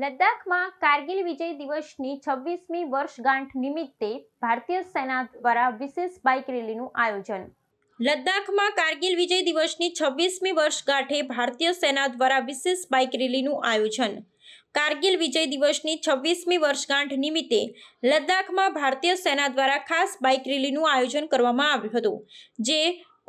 લદ્દાખમાં કારગિલ વિજય દિવસની છવ્વીસમી વર્ષગાંઠ નિમિત્તે ભારતીય સેના દ્વારા વિશેષ બાઇક રેલીનું આયોજન. લદ્દાખમાં કારગિલ વિજય દિવસની છવ્વીસમી વર્ષગાંઠે ભારતીય સેના દ્વારા વિશેષ બાઇક રેલીનું આયોજન. કારગિલ વિજય દિવસની છવ્વીસમી વર્ષગાંઠ નિમિત્તે લદ્દાખમાં ભારતીય સેના દ્વારા ખાસ બાઇક રેલીનું આયોજન કરવામાં આવ્યું હતું, જે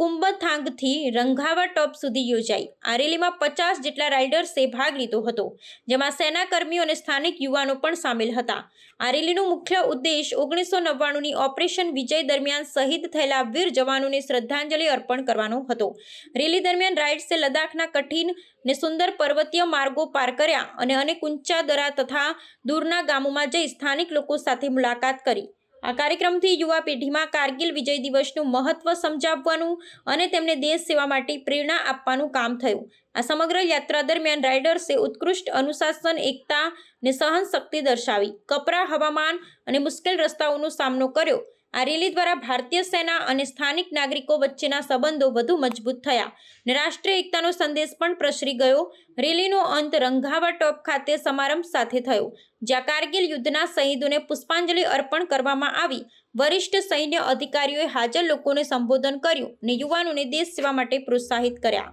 કુંભથાંગથી રંઘાવા ટોપ સુધી યોજાઈ. આ રેલીમાં પચાસ જેટલા રાઇડર્સે ભાગ લીધો હતો, જેમાં સેના કર્મીઓ અને સ્થાનિક યુવાનો પણ સામેલ હતા. આ રેલીનો મુખ્ય ઉદ્દેશ ઓગણીસો નવ્વાણુંની ઓપરેશન વિજય દરમિયાન શહીદ થયેલા વીર જવાનોને શ્રદ્ધાંજલિ અર્પણ કરવાનો હતો. રેલી દરમિયાન રાઇડ્સે લદ્દાખના કઠિન ને સુંદર પર્વતીય માર્ગો પાર કર્યા અને અનેક ઊંચા દરા તથા દૂરના ગામોમાં જઈ સ્થાનિક લોકો સાથે મુલાકાત કરી. આ કાર્યક્રમથી યુવા પેઢીમાં કારગિલ વિજય દિવસનું મહત્વ સમજાવવાનું અને તેમને દેશ સેવા માટે પ્રેરણા આપવાનું કામ થયું. આ સમગ્ર યાત્રા દરમિયાન રાઇડર્સે ઉત્કૃષ્ટ અનુશાસન, એકતા ને સહનશક્તિ દર્શાવી. કપરા હવામાન અને મુશ્કેલ રસ્તાઓનો સામનો કર્યો. આ રેલી દ્વારા ભારતીય સેના અને સ્થાનિક નાગરિકો વચ્ચેના સંબંધો વધુ મજબૂત થયા ને રાષ્ટ્રીય એકતાનો સંદેશ પણ પ્રસરી ગયો. રેલીનો અંત રંઘાવા ટોપ ખાતે સમારંભ સાથે થયો, જ્યાં કારગિલ યુદ્ધના શહીદોને પુષ્પાંજલિ અર્પણ કરવામાં આવી. વરિષ્ઠ સૈન્ય અધિકારીઓએ હાજર લોકોને સંબોધન કર્યું ને યુવાનોને દેશ સેવા માટે પ્રોત્સાહિત કર્યા.